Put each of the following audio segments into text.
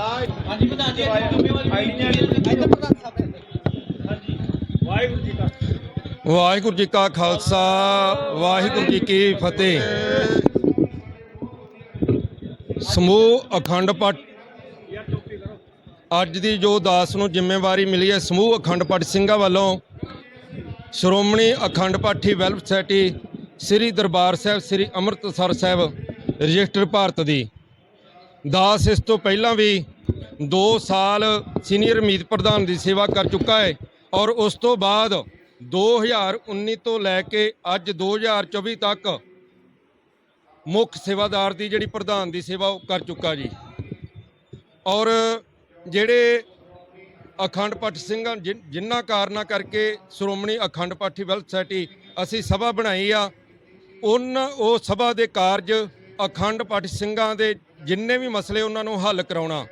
ਹਾਂਜੀ ਪ੍ਰਧਾਨ ਜੀ ਜ਼ਿੰਮੇਵਾਰੀ ਪ੍ਰਧਾਨ ਸਾਹਿਬ ਵਾਹਿਗੁਰੂ ਜੀ ਕਾ ਵਾਹਿਗੁਰੂ ਜੀ ਕਾ ਖਾਲਸਾ ਵਾਹਿਗੁਰੂ ਜੀ ਕੀ ਫਤਿਹ। ਸਮੂਹ ਅਖੰਡ ਪਾਠ। ਅੱਜ ਦੀ ਜੋ ਦਾਸ ਨੂੰ ਜ਼ਿੰਮੇਵਾਰੀ ਮਿਲੀ ਹੈ ਸਮੂਹ ਅਖੰਡ ਪਾਠ ਸਿੰਘਾਂ ਵੱਲੋਂ Shiromani Akhand Pathi welfare society Sri Darbar Sahib Sri Amritsar Sahib register Bharat ਦੀ। ਦਾਸ ਇਸ ਤੋਂ ਪਹਿਲਾਂ ਵੀ 2 ਸਾਲ ਸੀਨੀਅਰ ਮੀਤ ਪ੍ਰਧਾਨ ਦੀ ਸੇਵਾ ਕਰ ਚੁੱਕਾ ਹੈ ਔਰ ਉਸ ਤੋਂ ਬਾਅਦ 2019 ਤੋਂ ਲੈ ਕੇ ਅੱਜ 2024 ਤੱਕ ਮੁੱਖ ਸੇਵਾਦਾਰ ਦੀ ਜਿਹੜੀ ਪ੍ਰਧਾਨ ਦੀ ਸੇਵਾ ਉਹ ਕਰ ਚੁੱਕਾ ਜੀ। ਔਰ ਜਿਹੜੇ ਅਖੰਡ ਪਾਠ ਸਿੰਘਾਂ ਜਿਨ- ਜਿਨ੍ਹਾਂ ਕਾਰਨਾਂ ਕਰਕੇ ਸ਼੍ਰੋਮਣੀ ਅਖੰਡ ਪਾਠੀ ਵੈਲਥ ਸੁਸਾਇਟੀ ਅਸੀਂ ਸਭਾ ਬਣਾਈ ਆ ਉਹਨਾਂ ਉਹ ਸਭਾ ਦੇ ਕਾਰਜ ਅਖੰਡ ਪਾਠ ਸਿੰਘਾਂ ਦੇ ਜਿੰਨੇ ਵੀ ਮਸਲੇ ਉਹਨਾਂ ਨੂੰ ਹੱਲ ਕਰਾਉਣਾ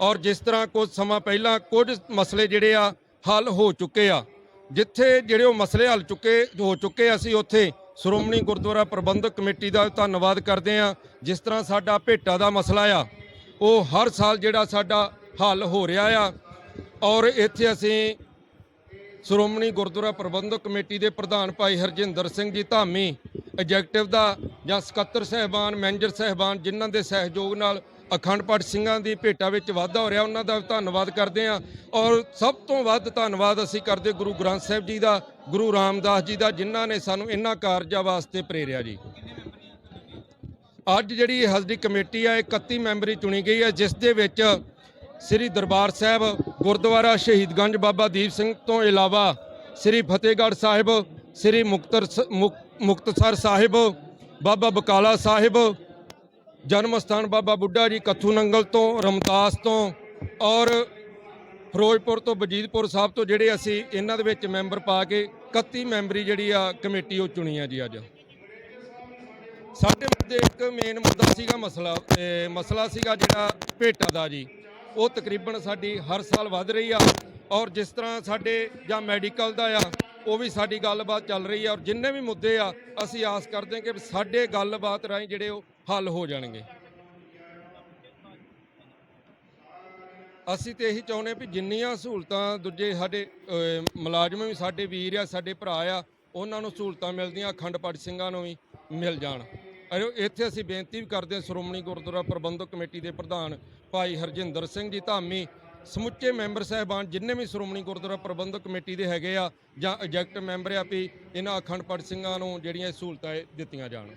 ਔਰ ਜਿਸ ਤਰ੍ਹਾਂ ਕੁਝ ਸਮਾਂ ਪਹਿਲਾਂ ਕੁਝ ਮਸਲੇ ਜਿਹੜੇ ਆ ਹੱਲ ਹੋ ਚੁੱਕੇ ਆ, ਜਿੱਥੇ ਜਿਹੜੇ ਉਹ ਮਸਲੇ ਹੱਲ ਚੁੱਕੇ, ਹੋ ਚੁੱਕੇ ਅਸੀਂ ਉੱਥੇ ਸ਼੍ਰੋਮਣੀ ਗੁਰਦੁਆਰਾ ਪ੍ਰਬੰਧਕ ਕਮੇਟੀ ਦਾ ਧੰਨਵਾਦ ਕਰਦੇ ਆ ਜਿਸ ਤਰ੍ਹਾਂ ਸਾਡਾ ਭੇਟਾ ਦਾ ਮਸਲਾ ਆ, ਉਹ ਹਰ ਸਾਲ ਜਿਹੜਾ ਸਾਡਾ ਹੱਲ ਹੋ ਰਿਹਾ ਆ ਔਰ ਇੱਥੇ ਅਸੀਂ ਸ਼੍ਰੋਮਣੀ ਗੁਰਦੁਆਰਾ ਪ੍ਰਬੰਧਕ ਕਮੇਟੀ ਦੇ ਪ੍ਰਧਾਨ ਭਾਈ ਹਰਜਿੰਦਰ ਸਿੰਘ ਜੀ ਧਾਮੀ ਐਗਜ਼ੈਕਟਿਵ ਦਾ ਜਾਂ ਸਕੱਤਰ ਸਹਿਬਾਨ ਮੈਨੇਜਰ ਸਹਿਬਾਨ, ਜਿਨ੍ਹਾਂ ਦੇ ਸਹਿਯੋਗ ਨਾਲ ਅਖੰਡ ਪਾਠ ਸਿੰਘਾਂ ਦੀ ਭੇਟਾ ਵਿੱਚ ਵਾਧਾ ਹੋ ਰਿਹਾ, ਉਹਨਾਂ ਦਾ ਧੰਨਵਾਦ ਕਰਦੇ ਹਾਂ। ਔਰ ਸਭ ਤੋਂ ਵੱਧ ਧੰਨਵਾਦ ਅਸੀਂ ਕਰਦੇ ਗੁਰੂ ਗ੍ਰੰਥ ਸਾਹਿਬ ਜੀ ਦਾ, ਗੁਰੂ ਰਾਮਦਾਸ ਜੀ ਦਾ, ਜਿਨ੍ਹਾਂ ਨੇ ਸਾਨੂੰ ਇਹਨਾਂ ਕਾਰਜਾਂ ਵਾਸਤੇ ਪ੍ਰੇਰਿਆ ਜੀ। ਅੱਜ ਜਿਹੜੀ ਹਸਦੀ ਕਮੇਟੀ ਆ, ਇਹ 31 ਮੈਂਬਰੀ ਚੁਣੀ ਗਈ ਹੈ, ਜਿਸ ਦੇ ਵਿੱਚ ਸ੍ਰੀ ਦਰਬਾਰ ਸਾਹਿਬ, ਗੁਰਦੁਆਰਾ ਸ਼ਹੀਦਗੰਜ ਬਾਬਾ ਦੀਪ ਸਿੰਘ ਤੋਂ ਇਲਾਵਾ ਸ੍ਰੀ ਫਤਿਹਗੜ੍ਹ ਸਾਹਿਬ, ਸ੍ਰੀ ਮੁਕਤਰ ਮੁਕਤਸਰ ਸਾਹਿਬ, ਬਾਬਾ ਬਕਾਲਾ ਸਾਹਿਬ ਜਨਮ ਸਥਾਨ ਬਾਬਾ ਬੁੱਢਾ ਜੀ ਕੱਥੂ ਨੰਗਲ ਤੋਂ ਰਮਤਾਸ ਤੋਂ ਔਰ ਫਿਰੋਜ਼ਪੁਰ ਤੋਂ ਬਜੀਦਪੁਰ ਸਾਹਿਬ ਤੋਂ ਜਿਹੜੇ ਅਸੀਂ ਇਹਨਾਂ ਦੇ ਵਿੱਚ ਮੈਂਬਰ ਪਾ ਕੇ 31 ਮੈਂਬਰੀ ਜਿਹੜੀ ਆ ਕਮੇਟੀ ਉਹ ਚੁਣੀ ਆ ਜੀ ਅੱਜ। ਸਾਡੇ ਮੁੱਦੇ ਇੱਕ ਮੇਨ ਮੁੱਦਾ ਸੀਗਾ ਮਸਲਾ, ਇਹ ਮਸਲਾ ਸੀਗਾ ਜਿਹੜਾ ਭੇਟਾ ਦਾ ਜੀ। ਉਹ ਤਕਰੀਬਨ ਸਾਡੀ ਹਰ ਸਾਲ ਵੱਧ ਰਹੀ ਆ ਔਰ ਜਿਸ ਤਰ੍ਹਾਂ ਸਾਡੇ ਜਾਂ ਮੈਡੀਕਲ ਦਾ ਆ ਉਹ ਵੀ ਸਾਡੀ ਗੱਲਬਾਤ ਚੱਲ ਰਹੀ ਆ ਔਰ ਜਿੰਨੇ ਵੀ ਮੁੱਦੇ ਆ, ਅਸੀਂ ਆਸ ਕਰਦੇ ਹਾਂ ਕਿ ਸਾਡੇ ਗੱਲਬਾਤ ਰਾਹੀਂ ਜਿਹੜੇ ਉਹ ਹੱਲ ਹੋ ਜਾਣਗੇ। ਅਸੀਂ ਤੇ ਇਹੀ ਚਾਹੁੰਦੇ ਵੀ ਜਿੰਨੀਆਂ ਸਹੂਲਤਾਂ ਦੂਜੇ ਸਾਡੇ ਮੁਲਾਜ਼ਮ ਵੀ ਸਾਡੇ ਵੀਰ ਆ, ਸਾਡੇ ਭਰਾ ਆ, ਉਹਨਾਂ ਨੂੰ ਸਹੂਲਤਾਂ ਮਿਲਦੀਆਂ, ਅਖੰਡ ਪਾਠ ਸਿੰਘਾਂ ਨੂੰ ਵੀ ਮਿਲ ਜਾਣ। ਅਰੇ ਇੱਥੇ ਅਸੀਂ ਬੇਨਤੀ ਵੀ ਕਰਦੇ ਹਾਂ, ਸ਼੍ਰੋਮਣੀ ਗੁਰਦੁਆਰਾ ਪ੍ਰਬੰਧਕ ਕਮੇਟੀ ਦੇ ਪ੍ਰਧਾਨ ਭਾਈ ਹਰਜਿੰਦਰ ਸਿੰਘ ਜੀ ਧਾਮੀ ਸਮੁੱਚੇ ਮੈਂਬਰ ਸਹਿਬਾਨ ਜਿੰਨੇ ਵੀ ਸ਼੍ਰੋਮਣੀ ਗੁਰਦੁਆਰਾ ਪ੍ਰਬੰਧਕ ਕਮੇਟੀ ਦੇ ਹੈਗੇ ਆ ਜਾਂ ਐਜੈਕਟ ਮੈਂਬਰ ਆ ਵੀ ਇਹਨਾਂ ਅਖੰਡ ਪਾਠ ਸਿੰਘਾਂ ਨੂੰ ਜਿਹੜੀਆਂ ਸਹੂਲਤਾਂ ਦਿੱਤੀਆਂ ਜਾਣ।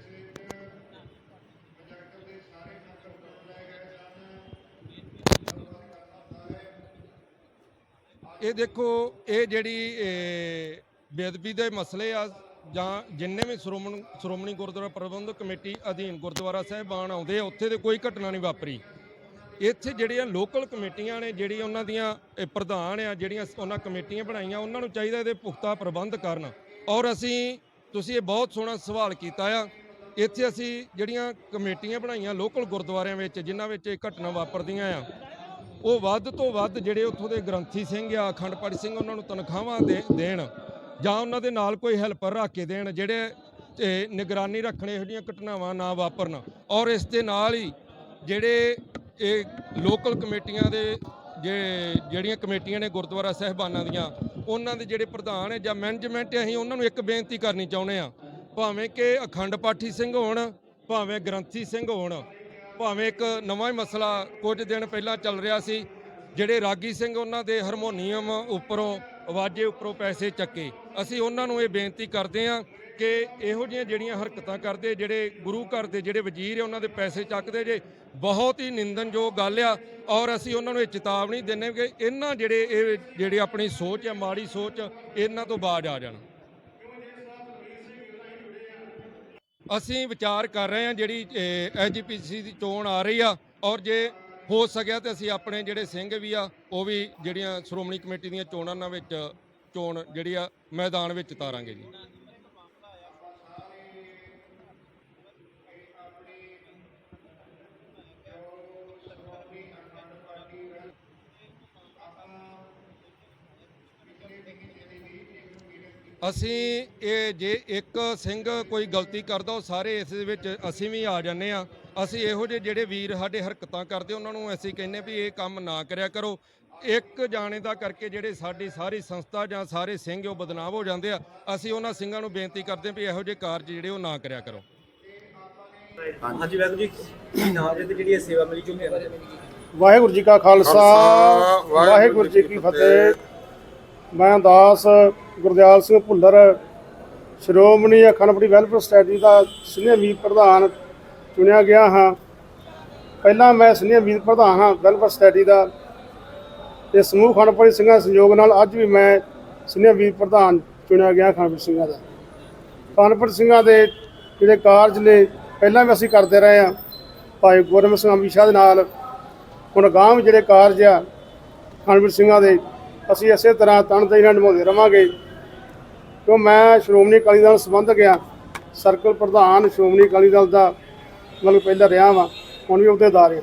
ਇਹ ਦੇਖੋ, ਇਹ ਜਿਹੜੀ ਬੇਅਦਬੀ ਦੇ ਮਸਲੇ ਆ ਜਾਂ ਜਿੰਨੇ ਵੀ ਸ਼੍ਰੋਮਣੀ ਸ਼੍ਰੋਮਣੀ ਗੁਰਦੁਆਰਾ ਪ੍ਰਬੰਧਕ ਕਮੇਟੀ ਅਧੀਨ ਗੁਰਦੁਆਰਾ ਸਾਹਿਬਾਨ ਆਉਂਦੇ ਆ, ਉੱਥੇ ਤੇ ਕੋਈ ਘਟਨਾ ਨਹੀਂ ਵਾਪਰੀ। ਇੱਥੇ ਜਿਹੜੀਆਂ ਲੋਕਲ ਕਮੇਟੀਆਂ ਨੇ, ਜਿਹੜੀ ਉਹਨਾਂ ਦੀਆਂ ਪ੍ਰਧਾਨ ਆ, ਜਿਹੜੀਆਂ ਉਹਨਾਂ ਕਮੇਟੀਆਂ ਬਣਾਈਆਂ, ਉਹਨਾਂ ਨੂੰ ਚਾਹੀਦਾ ਇਹਦੇ ਪੁਖਤਾ ਪ੍ਰਬੰਧ ਕਰਨ। ਔਰ ਅਸੀਂ, ਤੁਸੀਂ ਇਹ ਬਹੁਤ ਸੋਹਣਾ ਸਵਾਲ ਕੀਤਾ ਆ। ਇੱਥੇ ਅਸੀਂ ਜਿਹੜੀਆਂ ਕਮੇਟੀਆਂ ਬਣਾਈਆਂ ਲੋਕਲ ਗੁਰਦੁਆਰਿਆਂ ਵਿੱਚ, ਜਿਨ੍ਹਾਂ ਵਿੱਚ ਇਹ ਘਟਨਾ ਵਾਪਰਦੀਆਂ ਆ, ਉਹ ਵੱਧ ਤੋਂ ਵੱਧ ਜਿਹੜੇ ਉੱਥੋਂ ਦੇ ਗ੍ਰੰਥੀ ਸਿੰਘ ਆ ਅਖੰਡ ਪਾਠੀ ਸਿੰਘ, ਉਹਨਾਂ ਨੂੰ ਤਨਖਾਹਾਂ ਦੇਣ, ਜਾਂ ਉਹਨਾਂ ਦੇ ਨਾਲ ਕੋਈ ਹੈਲਪਰ ਰੱਖ ਕੇ ਦੇਣ, ਜਿਹੜੇ ਤੇ ਨਿਗਰਾਨੀ ਰੱਖਣੇ, ਇਹੋ ਜਿਹੀਆਂ ਘਟਨਾਵਾਂ ਨਾ ਵਾਪਰਨ। ਔਰ ਇਸ ਦੇ ਨਾਲ ਹੀ ਜਿਹੜੇ ਇਹ ਲੋਕਲ ਕਮੇਟੀਆਂ ਦੇ ਜੇ ਜਿਹੜੀਆਂ ਕਮੇਟੀਆਂ ਨੇ ਗੁਰਦੁਆਰਾ ਸਾਹਿਬਾਨਾਂ ਦੀਆਂ, ਉਹਨਾਂ ਦੇ ਜਿਹੜੇ ਪ੍ਰਧਾਨ ਹੈ ਜਾਂ ਮੈਨੇਜਮੈਂਟ ਅਸੀਂ ਉਹਨਾਂ ਨੂੰ ਇੱਕ ਬੇਨਤੀ ਕਰਨੀ ਚਾਹੁੰਦੇ ਆ ਭਾਵੇਂ ਕਿ ਅਖੰਡ ਪਾਠੀ ਸਿੰਘ ਹੋਣ, ਭਾਵੇਂ ਗ੍ਰੰਥੀ ਸਿੰਘ ਹੋਣ, ਭਾਵੇਂ ਇੱਕ ਨਵਾਂ ਹੀ ਮਸਲਾ ਕੁਝ ਦਿਨ ਪਹਿਲਾਂ ਚੱਲ ਰਿਹਾ ਸੀ, ਜਿਹੜੇ ਰਾਗੀ ਸਿੰਘ ਉਹਨਾਂ ਦੇ ਹਾਰਮੋਨੀਅਮ ਉੱਪਰੋਂ, ਆਵਾਜ਼ੇ ਉੱਪਰੋਂ ਪੈਸੇ ਚੱਕੇ। ਅਸੀਂ ਉਹਨਾਂ ਨੂੰ ਇਹ ਬੇਨਤੀ ਕਰਦੇ ਹਾਂ ਕਿ ਇਹੋ ਜਿਹੀਆਂ ਜਿਹੜੀਆਂ ਹਰਕਤਾਂ ਕਰਦੇ, ਜਿਹੜੇ ਗੁਰੂ ਘਰ ਦੇ ਜਿਹੜੇ ਵਜ਼ੀਰ ਆ, ਉਹਨਾਂ ਦੇ ਪੈਸੇ ਚੱਕਦੇ ਜੇ, ਬਹੁਤ ਹੀ ਨਿੰਦਨਯੋਗ ਗੱਲ ਆ। ਔਰ ਅਸੀਂ ਉਹਨਾਂ ਨੂੰ ਇਹ ਚੇਤਾਵਨੀ ਦਿੰਦੇ ਕਿ ਇਹਨਾਂ ਜਿਹੜੇ ਇਹ ਜਿਹੜੇ ਆਪਣੀ ਸੋਚ ਆ, ਮਾੜੀ ਸੋਚ, ਇਹਨਾਂ ਤੋਂ ਬਾਜ ਆ ਜਾਣ। ਅਸੀਂ ਵਿਚਾਰ ਕਰ ਰਹੇ ਹਾਂ ਜਿਹੜੀ ਐਜੀਪੀਸੀ ਦੀ ਚੋਣ ਆ ਰਹੀ ਆ। ਔਰ ਜੇ ਹੋ ਸਕਿਆ ਤੇ ਅਸੀਂ ਆਪਣੇ ਜਿਹੜੇ ਸਿੰਘ ਵੀ ਆ, ਉਹ ਵੀ ਜਿਹੜੀਆਂ ਸ਼੍ਰੋਮਣੀ ਕਮੇਟੀ ਦੀਆਂ ਚੋਣਾਂ ਨਾਲ ਵਿੱਚ, ਚੋਣ ਜਿਹੜੀ ਆ, ਮੈਦਾਨ ਵਿੱਚ ਤਾਰਾਂਗੇ ਜੀ। ਅਸੀਂ ਇਹ ਜੇ ਇੱਕ ਸਿੰਘ ਕੋਈ ਗਲਤੀ ਕਰਦਾ ਉਹ ਸਾਰੇ ਇਸ ਦੇ ਵਿੱਚ ਅਸੀਂ ਵੀ ਆ ਜਾਂਦੇ ਆ ਅਸੀਂ ਇਹੋ ਜਿਹੇ ਜਿਹੜੇ ਵੀਰ ਸਾਡੇ ਹਰਕਤਾਂ ਕਰਦੇ ਉਹਨਾਂ ਨੂੰ ਅਸੀਂ ਕਹਿੰਨੇ ਵੀ ਇਹ ਕੰਮ ਨਾ ਕਰਿਆ ਕਰੋ। ਇੱਕ ਜਾਣੇ ਦਾ ਕਰਕੇ ਜਿਹੜੇ ਸਾਡੀ ਸਾਰੀ ਸੰਸਥਾ ਜਾਂ ਸਾਰੇ ਸਿੰਘ ਉਹ ਬਦਨਾਮ ਹੋ ਜਾਂਦੇ ਆ ਅਸੀਂ ਉਹਨਾਂ ਸਿੰਘਾਂ ਨੂੰ ਬੇਨਤੀ ਕਰਦੇ ਹਾਂ ਵੀ ਇਹੋ ਜਿਹੇ ਕਾਰਜ ਜਿਹੜੇ ਉਹ ਨਾ ਕਰਿਆ ਕਰੋ। ਹਾਂਜੀ ਵੈਗੂ ਜੀ ਕੀ ਨਾਮ ਦੇ ਤੇ ਜਿਹੜੀ ਇਹ ਸੇਵਾ ਮਿਲੀ ਚੁੱਕੀ ਹੈ ਵਾਹਿਗੁਰੂ ਜੀ ਕਾ ਖਾਲਸਾ ਵਾਹਿਗੁਰੂ ਜੀ ਕੀ ਫਤਿਹ। ਮੈਂ ਦਾਸ ਗੁਰਦਿਆਲ ਸਿੰਘ ਭੁੱਲਰ, ਸ਼੍ਰੋਮਣੀ ਅਖੰਡਪੜੀ ਵੈਲਫੇਅਰ ਸੋਸਾਇਟੀ ਦਾ ਸੀਨੀਅਰ ਵੀਰ ਪ੍ਰਧਾਨ ਚੁਣਿਆ ਗਿਆ ਹਾਂ। ਪਹਿਲਾਂ ਮੈਂ ਸੀਨੀਅਰ ਵੀਰ ਪ੍ਰਧਾਨ ਹਾਂ ਵੈਲਫੇਅਰ ਸੋਸਾਇਟੀ ਦਾ। ਤੇ ਸਮੂਹ ਅਖੰਡਪੜੀ ਸਿੰਘਾਂ ਦੇ ਸਹਿਯੋਗ ਨਾਲ ਅੱਜ ਵੀ ਮੈਂ ਸੀਨੀਅਰ ਵੀਰ ਪ੍ਰਧਾਨ ਚੁਣਿਆ ਗਿਆ ਅਖੰਡਪੜੀ ਸਿੰਘਾਂ ਦਾ। ਅਖੰਡਪੜੀ ਸਿੰਘਾਂ ਦੇ ਜਿਹੜੇ ਕਾਰਜ ਨੇ, ਪਹਿਲਾਂ ਵੀ ਅਸੀਂ ਕਰਦੇ ਰਹੇ ਹਾਂ। ਭਾਈ ਗੁਰਮੁਖ ਸਿੰਘ ਅਮੀਸ਼ਾ ਦੇ ਨਾਲ ਹੁਣ ਅਗਾਂਹ ਜਿਹੜੇ ਕਾਰਜ ਆ ਖਾਨਵੀਰ ਸਿੰਘਾਂ ਦੇ ਅਸੀਂ ਇਸੇ ਤਰ੍ਹਾਂ ਤਨਦੇਹੀ ਨਾਲ ਨਿਭਾਉਂਦੇ ਰਵਾਂਗੇ। ਕਿਉਂ ਮੈਂ ਸ਼੍ਰੋਮਣੀ ਅਕਾਲੀ ਦਲ ਸੰਬੰਧ ਗਿਆ, ਸਰਕਲ ਪ੍ਰਧਾਨ ਸ਼੍ਰੋਮਣੀ ਅਕਾਲੀ ਦਲ ਦਾ ਮਤਲਬ ਪਹਿਲਾਂ ਰਿਹਾ ਵਾਂ, ਹੁਣ ਵੀ ਅਹੁਦੇਦਾਰ ਹਾਂ।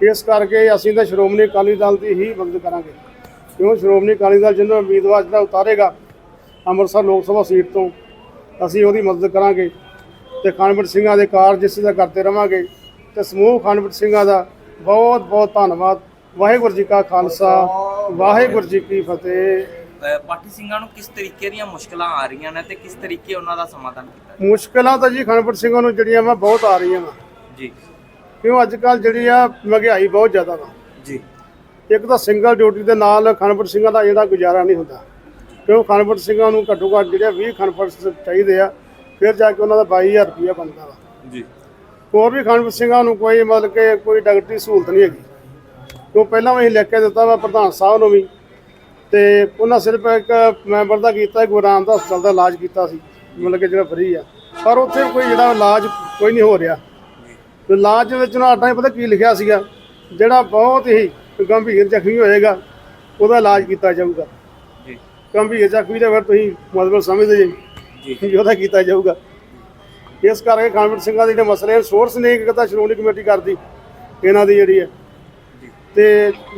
ਇਸ ਕਰਕੇ ਅਸੀਂ ਤਾਂ ਸ਼੍ਰੋਮਣੀ ਅਕਾਲੀ ਦਲ ਦੀ ਹੀ ਮਦਦ ਕਰਾਂਗੇ। ਕਿਉਂ ਸ਼੍ਰੋਮਣੀ ਅਕਾਲੀ ਦਲ ਜਿਹਨਾਂ ਉਮੀਦਵਾਰ ਜਿਹੜਾ ਉਤਾਰੇਗਾ, ਅੰਮ੍ਰਿਤਸਰ ਲੋਕ ਸਭਾ ਸੀਟ ਤੋਂ ਅਸੀਂ ਉਹਦੀ ਮਦਦ ਕਰਾਂਗੇ ਤੇ ਖਾਨਵੀਰ ਸਿੰਘਾਂ ਦੇ ਕਾਰਜ ਇਸੇ ਦਾ ਕਰਦੇ ਰਵਾਂਗੇ ਤੇ ਸਮੂਹ ਖਾਨਵੀਰ ਸਿੰਘਾਂ ਦਾ ਬਹੁਤ ਬਹੁਤ ਧੰਨਵਾਦ। ਵਾਹਿਗੁਰੂ ਜੀ ਕਾ ਖਾਲਸਾ ਵਾਹਿਗੁਰੂ ਜੀ ਕੀ ਫਤਿਹ। ਪਾਠੀ ਸਿੰਘਾਂ ਨੂੰ ਕਿਸ ਤਰੀਕੇ ਦੀਆਂ ਮੁਸ਼ਕਲਾਂ ਆ ਰਹੀਆਂ ਨੇ ਤੇ ਕਿਸ ਤਰੀਕੇ ਉਹਨਾਂ ਦਾ ਸਮਾਧਾਨ ਕੀਤਾ ਮੁਸ਼ਕਲਾਂ ਤਾਂ ਜੀ ਖਾਨਵੀਰ ਸਿੰਘਾਂ ਨੂੰ ਜਿਹੜੀਆਂ ਵਾ ਬਹੁਤ ਆ ਰਹੀਆਂ ਵਾ। ਜੀ। ਕਿਉਂ ਅੱਜ ਕੱਲ ਜਿਹੜੀ ਆ ਮਹਿੰਗਾਈ ਬਹੁਤ ਜ਼ਿਆਦਾ ਵਾ। ਜੀ। ਇੱਕ ਤਾਂ ਸਿੰਗਲ ਡਿਊਟੀ ਦੇ ਨਾਲ ਖਾਨਵੀਰ ਸਿੰਘਾਂ ਦਾ ਜਿਹੜਾ ਗੁਜ਼ਾਰਾ ਨਹੀਂ ਹੁੰਦਾ। ਕਿਉਂ ਖਾਨਵੀਰ ਸਿੰਘਾਂ ਨੂੰ ਘੱਟੋ ਘੱਟ ਜਿਹੜੇ 20 ਖਾਨਵੀਰ ਚਾਹੀਦੇ ਆ ਫਿਰ ਜਾ ਕੇ ਉਹਨਾਂ ਦਾ 22000 ਰੁਪਇਆ ਬਣਦਾ ਵਾ। ਜੀ। ਹੋਰ ਵੀ ਖਾਨਵੀਰ ਸਿੰਘਾਂ ਨੂੰ ਕੋਈ ਮਤਲਬ ਕਿ ਕੋਈ ਡਾਕਟਰੀ ਸਹੂਲਤ ਨਹੀਂ ਹੈਗੀ। ਕਿਉਂ ਪਹਿਲਾਂ ਵੀ ਲਿਖ ਕੇ ਦਿੱਤਾ ਵਾ ਪ੍ਰਧਾਨ ਸਾਹਿਬ ਨੂੰ ਵੀ। ਤੇ ਉਹਨਾਂ ਸਿਰਫ ਇੱਕ ਮੈਂਬਰ ਦਾ ਕੀਤਾ ਗੁਰੂ ਰਾਮਦਾਸ ਹਸਪਤਾਲ ਦਾ ਇਲਾਜ ਕੀਤਾ ਸੀ ਮਤਲਬ ਕਿ ਜਿਹੜਾ ਫਰੀ ਆ। ਪਰ ਉੱਥੇ ਕੋਈ ਜਿਹੜਾ ਇਲਾਜ ਕੋਈ ਨਹੀਂ ਹੋ ਰਿਹਾ। ਤੇ ਇਲਾਜ ਦੇ ਵਿੱਚ ਨਾ ਆਟਾ ਪਤਾ ਕੀ ਲਿਖਿਆ ਸੀਗਾ ਜਿਹੜਾ ਬਹੁਤ ਹੀ ਗੰਭੀਰ ਜ਼ਖਮੀ ਹੋਏਗਾ ਉਹਦਾ ਇਲਾਜ ਕੀਤਾ ਜਾਊਗਾ। ਜੀ। ਗੰਭੀਰ ਜ਼ਖਮੀ ਦਾ ਫਿਰ ਤੁਸੀਂ ਮਤਲਬ ਸਮਝਦੇ ਜੀ ਜੀ। ਉਹਦਾ ਕੀਤਾ ਜਾਊਗਾ। ਇਸ ਕਰਕੇ ਖਾਨਵੀਰ ਸਿੰਘਾਂ ਦੇ ਜਿਹੜੇ ਮਸਲੇ ਸੋਰਸ ਨੇ ਇੱਕ ਤਾਂ ਸ਼੍ਰੋਮਣੀ ਕਮੇਟੀ ਕਰਦੀ ਇਹਨਾਂ ਦੀ ਜਿਹੜੀ ਹੈ। ਤੇ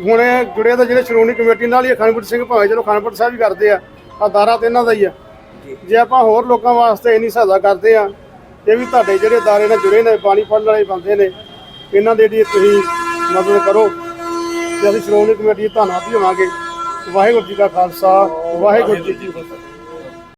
ਹੁਣ ਇਹ ਜੁੜੇ ਤਾਂ ਜਿਹੜੇ ਸ਼੍ਰੋਮਣੀ ਕਮੇਟੀ ਨਾਲ ਹੀ ਆ, ਖਾਨਵੀਰ ਸਿੰਘ ਭਾਵੇਂ ਚਲੋ ਖਾਨਪੁਰ ਸਾਹਿਬ ਵੀ ਕਰਦੇ ਆ ਆ ਦਾਰਾ ਤੇ ਇਹਨਾਂ ਦਾ ਹੀ ਆ। ਜੇ। ਆਪਾਂ ਹੋਰ ਲੋਕਾਂ ਵਾਸਤੇ ਇੰਨੀ ਸਹਾਇਤਾ ਕਰਦੇ ਆ ਇਹ ਵੀ ਤੁਹਾਡੇ ਜਿਹੜੇ ਦਾਰੇ ਨਾਲ ਜੁੜੇ ਨੇ ਪਾਣੀ ਪੜਨ ਵਾਲੇ ਬੰਦੇ ਨੇ ਇਹਨਾਂ ਦੇ ਜਿਹੜੀ ਤੁਸੀਂ ਮਦਦ ਕਰੋ ਤੇ ਅਸੀਂ ਸ਼੍ਰੋਮਣੀ ਕਮੇਟੀ ਦੇ ਧੰਨਵਾਦੀ ਹੋਵਾਂਗੇ। ਵਾਹਿਗੁਰੂ ਜੀ ਕਾ ਖਾਲਸਾ ਵਾਹਿਗੁਰੂ ਜੀ ਕੀ ਫਤਿਹ।